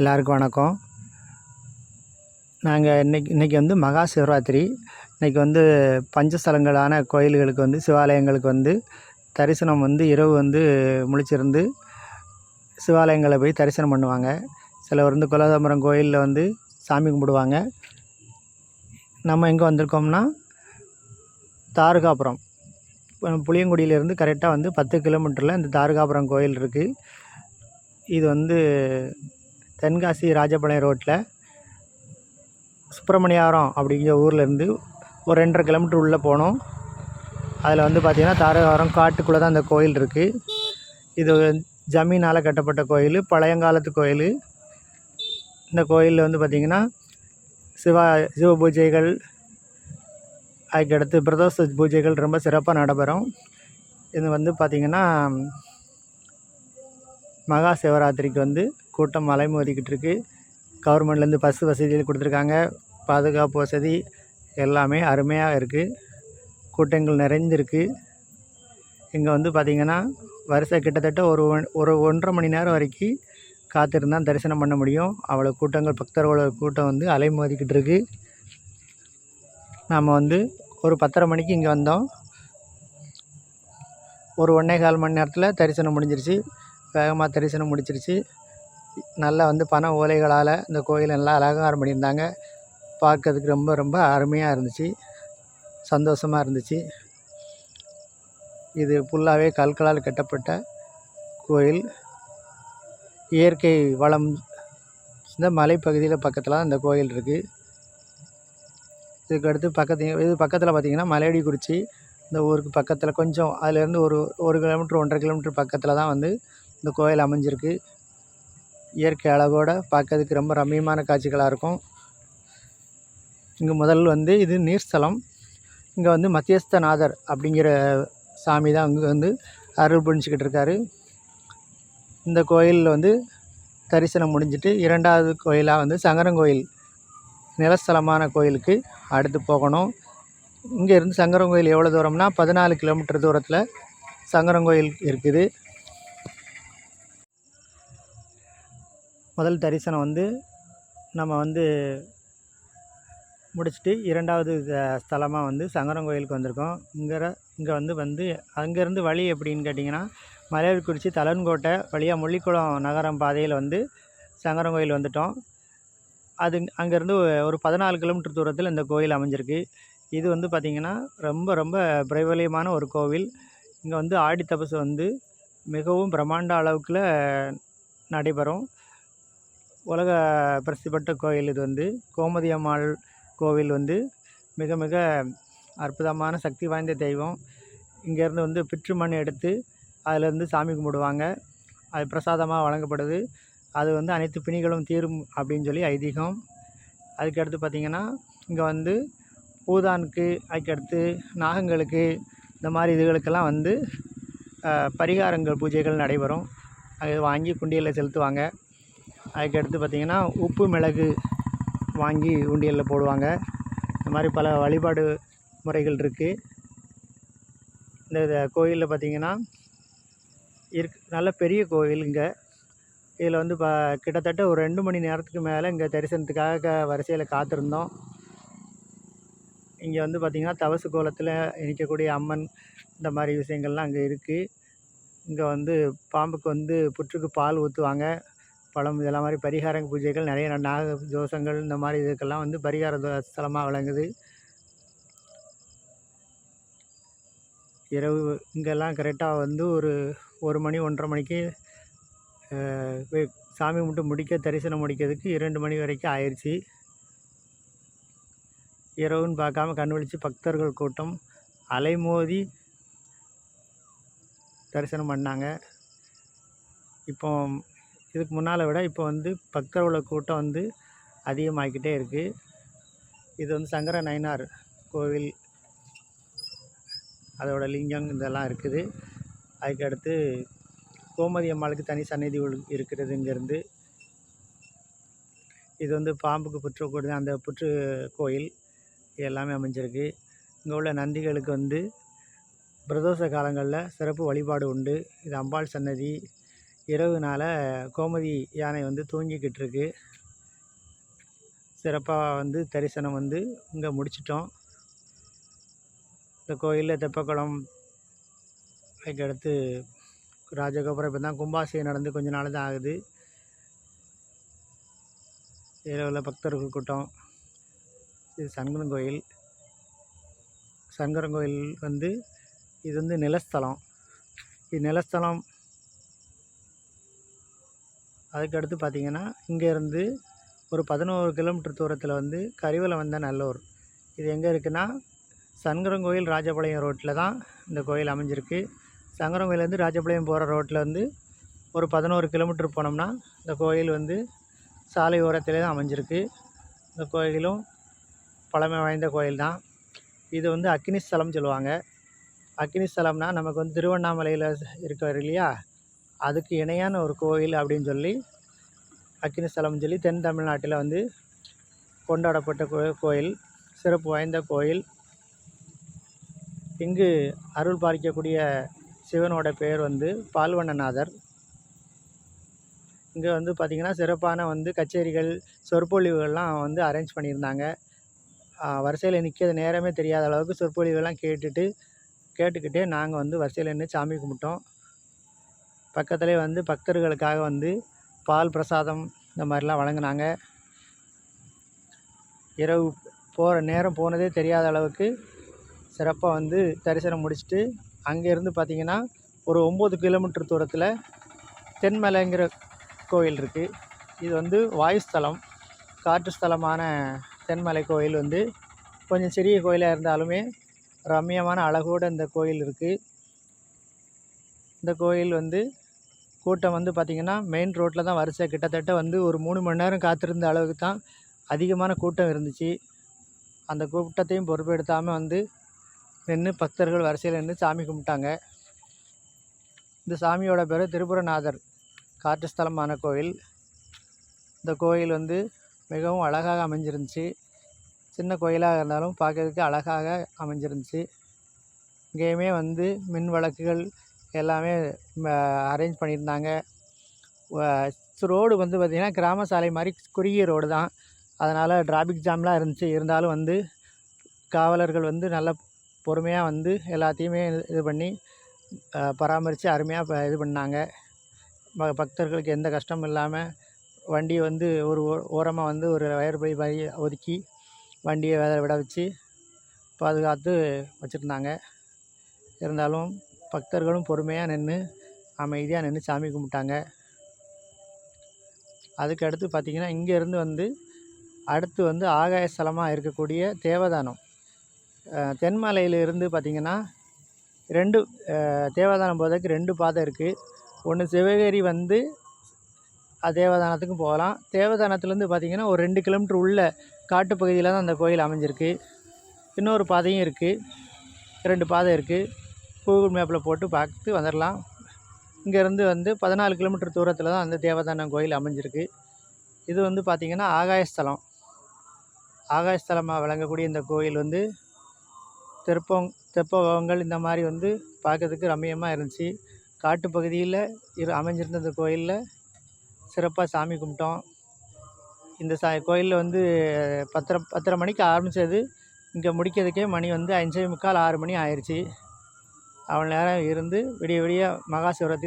எல்லாருக்கும் வணக்கம். நாங்கள் இன்னைக்கு இன்றைக்கி வந்து மகா சிவராத்திரி. இன்றைக்கி வந்து பஞ்சஸ்தலங்களான கோயில்களுக்கு வந்து சிவாலயங்களுக்கு வந்து தரிசனம் வந்து இரவு வந்து முழிச்சிருந்து சிவாலயங்களை போய் தரிசனம் பண்ணுவாங்க. சிலர் வந்து குலதாம்பரம் கோயிலில் வந்து சாமி கும்பிடுவாங்க. நம்ம எங்கே வந்திருக்கோம்னா தாருகாபுரம். புளியங்குடியிலேருந்து கரெக்டாக வந்து பத்து கிலோமீட்டரில் இந்த தாருகாபுரம் கோயில் இருக்குது இது வந்து தென்காசி ராஜபாளையம் ரோட்டில் சுப்பிரமணியாரம் அப்படிங்கிற ஊர்லேருந்து ஒரு ரெண்டரை கிலோமீட்டர் உள்ளே போனோம். அதில் வந்து பார்த்திங்கன்னா தாரகாரம் காட்டுக்குள்ளே தான் அந்த கோயில் இருக்குது இது ஜமீனால் கட்டப்பட்ட கோயில் பழையங்காலத்து கோயில். இந்த கோயிலில் வந்து பார்த்திங்கன்னா சிவா சிவ பூஜைகள் அதுக்கடுத்து பிரதோஷ பூஜைகள் ரொம்ப சிறப்பாக நடைபெறும். இது வந்து பார்த்திங்கன்னா மகா சிவராத்திரிக்கு வந்து கூட்டம் மலை மோதிக்கிட்டு கவர்மெண்ட்லேருந்து பஸ் வசதிகள் கொடுத்துருக்காங்க. பாதுகாப்பு வசதி எல்லாமே அருமையாக இருக்குது கூட்டங்கள் நிறைந்திருக்கு. இங்கே வந்து பார்த்திங்கன்னா வரிசை கிட்டத்தட்ட ஒரு ஒன்- ஒரு ஒன்றரை மணி நேரம் வரைக்கும் காத்திருந்தால் தரிசனம் பண்ண முடியும். அவ்வளோ கூட்டங்கள் பக்தர்களோட கூட்டம் வந்து அலைமோதிக்கிட்டு இருக்கு. நாம் வந்து ஒரு பத்தரை மணிக்கு இங்கே வந்தோம். ஒரு ஒன்றே கால் மணி நேரத்தில் தரிசனம் முடிஞ்சிருச்சு. வேகமாக தரிசனம் முடிச்சிருச்சு. நல்லா வந்து பனை ஓலைகளால் இந்த கோயில் நல்லா அலங்காரம் பண்ணியிருந்தாங்க. பார்க்கறதுக்கு ரொம்ப ரொம்ப அருமையாக இருந்துச்சு. சந்தோஷமாக இருந்துச்சு. இது ஃபுல்லாகவே கற்களால் கட்டப்பட்ட கோயில். இயற்கை வளம் இந்த மலைப்பகுதியில் பக்கத்தில் தான் இந்த கோயில் இருக்குது இதுக்கு அடுத்து பக்கத்து இது பக்கத்தில் பார்த்திங்கன்னா மலையடிக்குறிச்சி. இந்த ஊருக்கு பக்கத்தில் கொஞ்சம் அதுலேருந்து ஒரு ஒரு கிலோமீட்டர் ஒன்றரை கிலோமீட்டர் பக்கத்தில் தான் வந்து இந்த கோயில் அமைஞ்சிருக்கு. இயற்கை அழகோடு பார்க்கறதுக்கு ரொம்ப ரம்மியமான காட்சிகளாக இருக்கும். இங்கே முதல் வந்து இது நீர்ஸ்தலம். இங்கே வந்து மத்தியஸ்தநாதர் அப்படிங்கிற சாமி தான் அங்கே வந்து அருள் புரிஞ்சிக்கிட்டு இருக்காரு. இந்த கோயிலில் வந்து தரிசனம் முடிஞ்சிட்டு இரண்டாவது கோயிலாக வந்து சங்கரங்கோயில் நிலஸ்தலமான கோயிலுக்கு அடுத்து போகணும். இங்கேருந்து சங்கரங்கோயில் எவ்வளோ தூரம்னா பதினாலு கிலோமீட்டர் தூரத்தில் சங்கரங்கோயில் இருக்குது. முதல் தரிசனம் வந்து நம்ம வந்து முடிச்சுட்டு இரண்டாவது ஸ்தலமாக வந்து சங்கரங்கோயிலுக்கு வந்திருக்கோம். இங்கே இங்கே வந்து வந்து அங்கேருந்து வழி எப்படின்னு கேட்டிங்கன்னா மலையடிக்குறிச்சி தலன்கோட்டை வழியாக முள்ளிக்குளம் நகரம் பாதையில் வந்து சங்கரங்கோயில் வந்துட்டோம். அது அங்கேருந்து ஒரு பதினாலு கிலோமீட்டர் தூரத்தில் இந்த கோயில் அமைஞ்சிருக்கு. இது வந்து பார்த்திங்கன்னா ரொம்ப ரொம்ப பிரபலியமான ஒரு கோவில். இங்கே வந்து ஆடி தபசு வந்து மிகவும் பிரம்மாண்ட அளவுக்குள்ள நடைபெறும். உலக பிரசித்தி பெற்ற கோயில் இது வந்து. கோமதி அம்மாள் கோவில் வந்து மிக மிக அற்புதமான சக்தி வாய்ந்த தெய்வம். இங்கேருந்து வந்து பிற்று மண் எடுத்து அதிலேருந்து சாமி கும்பிடுவாங்க. அது பிரசாதமாக வழங்கப்படுது. அது வந்து அனைத்து பிணிகளும் தீரும் அப்படின்னு சொல்லி ஐதீகம். அதுக்கடுத்து பார்த்திங்கன்னா இங்கே வந்து பூதானுக்கு அதுக்கடுத்து நாகங்களுக்கு இந்த மாதிரி இதுகளுக்கெல்லாம் வந்து பரிகாரங்கள் பூஜைகள் நடைபெறும். அது வாங்கி குண்டியலில் செலுத்துவாங்க. அதுக்கடுத்து பார்த்திங்கன்னா உப்பு மிளகு வாங்கி உண்டியலில் போடுவாங்க. இந்த மாதிரி பல வழிபாடு முறைகள் இருக்குது இந்த கோயிலில் பார்த்திங்கன்னா இருக் நல்ல பெரிய கோயில் இங்கே. இதில் வந்து ப கிட்டத்தட்ட ஒரு ரெண்டு மணி நேரத்துக்கு மேலே இங்கே தரிசனத்துக்காக வரிசையில் காத்திருந்தோம். இங்கே வந்து பார்த்திங்கன்னா தவசு கோலத்தில் இணைக்கக்கூடிய அம்மன் இந்த மாதிரி விஷயங்கள்லாம் அங்கே இருக்குது இங்கே வந்து பாம்புக்கு வந்து புற்றுக்கு பால் ஊற்றுவாங்க பழம் இதெல்லாம் மாதிரி பரிகார பூஜைகள் நிறைய நாக தோஷங்கள் இந்த மாதிரி இதுக்கெல்லாம் வந்து பரிகார தோ- ஸ்தலமாக விளங்குது. இரவு இங்கெல்லாம் கரெக்டாக வந்து ஒரு ஒரு மணி ஒன்றரை மணிக்கு போய் சாமி கும்பிட்டு முடிக்க தரிசனம் முடிக்கிறதுக்கு இரண்டு மணி வரைக்கும் ஆயிடுச்சு இரவுன்னு பார்க்காம கண் விழிச்சு பக்தர்கள் கூட்டம் அலைமோதி தரிசனம் பண்ணாங்க. இப்போ இதுக்கு முன்னால் விட இப்போ வந்து பக்தர்களோட கூட்டம் வந்து அதிகமாகிக்கிட்டே இருக்குது இது வந்து சங்கர நயனார் கோவில். அதோட லிங்கம் இதெல்லாம் இருக்குது. அதுக்கடுத்து கோமதி அம்மாளுக்கு தனி சந்நிதி உள்- இருக்கிறது இங்கேருந்து இது வந்து பாம்புக்கு புற்று கூட அந்த புற்று கோயில் எல்லாமே அமைஞ்சிருக்கு. இங்கே உள்ள நந்திகளுக்கு வந்து பிரதோஷ காலங்களில் சிறப்பு வழிபாடு உண்டு. இது அம்பாள் சன்னதி இரவுனால கோமதி யானை வந்து தூங்கிக்கிட்டு இருக்கு சிறப்பாக வந்து தரிசனம் வந்து இங்கே முடிச்சிட்டோம். இந்த கோயிலில் தெப்பக்குளம் அதுக்கடுத்து ராஜகோபுரம் இப்போ தான் கும்பாசியம் நடந்து கொஞ்ச நாள் தான் ஆகுது. இரவில் பக்தர்கள் கூட்டம். இது சங்கரன் கோயில். சங்கரன் கோயில் வந்து இது வந்து நிலஸ்தலம். இது நிலஸ்தலம் அதுக்கடுத்து பார்த்தீங்கன்னா இங்கேருந்து ஒரு பதினோரு கிலோமீட்டர் தூரத்தில் வந்து கரிவலம் வந்த நல்லூர். இது எங்கே இருக்குன்னா சங்கரங்கோயில் ராஜபாளையம் ரோட்டில் தான் இந்த கோயில் அமைஞ்சிருக்கு. சங்கரங்கோயிலேருந்து ராஜபாளையம் போகிற ரோட்டில் வந்து ஒரு பதினோரு கிலோமீட்டர் போனோம்னா இந்த கோயில் வந்து சாலை ஓரத்திலே தான் அமைஞ்சிருக்கு. இந்த கோயிலும் பழமை வாய்ந்த கோயில் தான். இது வந்து அக்னி ஸ்தலம்னு சொல்லுவாங்க. அக்னி ஸ்தலம்னா நமக்கு வந்து திருவண்ணாமலையில் இருக்கிற இல்லையா அதுக்கு இணையான ஒரு கோயில் அப்படின்னு சொல்லி அக்னி ஸ்தலம்னு சொல்லி தென் தமிழ்நாட்டில் வந்து கொண்டாடப்பட்ட கோ கோயில் சிறப்பு வாய்ந்த கோயில். இங்கு அருள் பாலிக்கக்கூடிய சிவனோட பெயர் வந்து பால்வண்ணநாதர். இங்கே வந்து பார்த்திங்கன்னா சிறப்பான வந்து கச்சேரிகள் சொற்பொழிவுகள்லாம் வந்து அரேஞ்ச் பண்ணியிருந்தாங்க. வரிசையில் நிற்கிறது நேரமே தெரியாத அளவுக்கு சொற்பொழிவுகள்லாம் கேட்டுட்டு கேட்டுக்கிட்டே நாங்கள் வந்து வரிசையில் நின்று சாமி கும்பிட்டோம். பக்கத்துலேயே வந்து பக்தர்களுக்காக வந்து பால் பிரசாதம் இந்த மாதிரிலாம் வழங்கினாங்க. இரவு போகிற நேரம் போனதே தெரியாத அளவுக்கு சிறப்பாக வந்து தரிசனம் முடிச்சுட்டு அங்கேருந்து பார்த்திங்கன்னா ஒரு ஒம்பது கிலோமீட்டர் தூரத்தில் தென்மலைங்கிற கோயில் இருக்குது இது வந்து வாயுஸ்தலம் காற்று ஸ்தலமான தென்மலை கோயில் வந்து கொஞ்சம் சிறிய கோயிலாக இருந்தாலுமே ரம்மியமான அழகோடு இந்த கோயில் இருக்குது இந்த கோயில் வந்து கூட்டம் வந்து பார்த்திங்கன்னா மெயின் ரோட்டில் தான் வரிசை. கிட்டத்தட்ட வந்து ஒரு மூணு மணி நேரம் காத்திருந்த அளவுக்கு தான் அதிகமான கூட்டம் இருந்துச்சு. அந்த கூட்டத்தையும் பொறுப்பெடுத்தாமல் வந்து நின்று பக்தர்கள் வரிசையில் நின்று சாமி கும்பிட்டாங்க. இந்த சாமியோட பேர் திருபுரநாதர். காற்று ஸ்தலமான கோயில். இந்த கோயில் வந்து மிகவும் அழகாக அமைஞ்சிருந்துச்சு. சின்ன கோயிலாக இருந்தாலும் பார்க்கறதுக்கு அழகாக அமைஞ்சிருந்துச்சு. இங்கேயுமே வந்து மின் விளக்குகள் எல்லாமே அரேஞ்ச் பண்ணியிருந்தாங்க. ரோடு வந்து பார்த்திங்கன்னா கிராம சாலை மாதிரி குறுகிய ரோடு தான். அதனால் டிராஃபிக் ஜாம்லாம் இருந்துச்சு. இருந்தாலும் வந்து காவலர்கள் வந்து நல்ல பொறுமையாக வந்து எல்லாத்தையுமே இது பண்ணி பராமரித்து அருமையாக இது பண்ணாங்க. பக்தர்களுக்கு எந்த கஷ்டமும் இல்லாமல் வண்டியை வந்து ஒரு ஓ ஓரமாக வந்து ஒரு வயர் பை வழி ஒதுக்கி வண்டியை விட வச்சு பாதுகாத்து வச்சுருந்தாங்க. இருந்தாலும் பக்தர்களும் பொறுமையாக நின்று அமைதியாக நின்று சாமி கும்பிட்டாங்க. அதுக்கு அடுத்து பார்த்திங்கன்னா இங்கேருந்து வந்து அடுத்து வந்து ஆகாய ஸ்தலமாக இருக்கக்கூடிய தேவதானம். தென்மலையிலிருந்து பார்த்திங்கன்னா ரெண்டு தேவதானம் போகிறதுக்கு ரெண்டு பாதை இருக்குது ஒன்று சிவகிரி வந்து தேவதானத்துக்கும் போகலாம். தேவதானத்துலேருந்து பார்த்திங்கன்னா ஒரு ரெண்டு கிலோமீட்டர் உள்ள காட்டுப்பகுதியில் தான் அந்த கோயில் அமைஞ்சிருக்கு. இன்னொரு பாதையும் இருக்குது ரெண்டு பாதை இருக்குது கூகுள் மேப்பில் போட்டு பார்த்து வந்துடலாம் இங்கேருந்து வந்து பதினாலு கிலோமீட்டர் தூரத்தில் தான் அந்த தேவதானம் கோயில் அமைஞ்சிருக்கு. இது வந்து பார்த்திங்கன்னா ஆகாயஸ்தலம். ஆகாயஸ்தலமாக விளங்கக்கூடிய இந்த கோயில் வந்து தெப்பம் தெப்பங்கள் இந்த மாதிரி வந்து பார்க்கறதுக்கு ரம்மியமாக இருந்துச்சு. காட்டு பகுதியில் இரு அமைஞ்சிருந்த இந்த கோயிலில் சிறப்பாக சாமி கும்பிட்டோம். இந்த சா கோயிலில் வந்து பத்தரை பத்தரை மணிக்கு ஆரம்பித்தது இங்கே முடிக்கிறதுக்கே மணி வந்து அஞ்சே முக்கால் ஆறு மணி ஆயிடுச்சு அவ்வளோ நேரம் இருந்து விடிய விடிய மகா சிவராத்திரி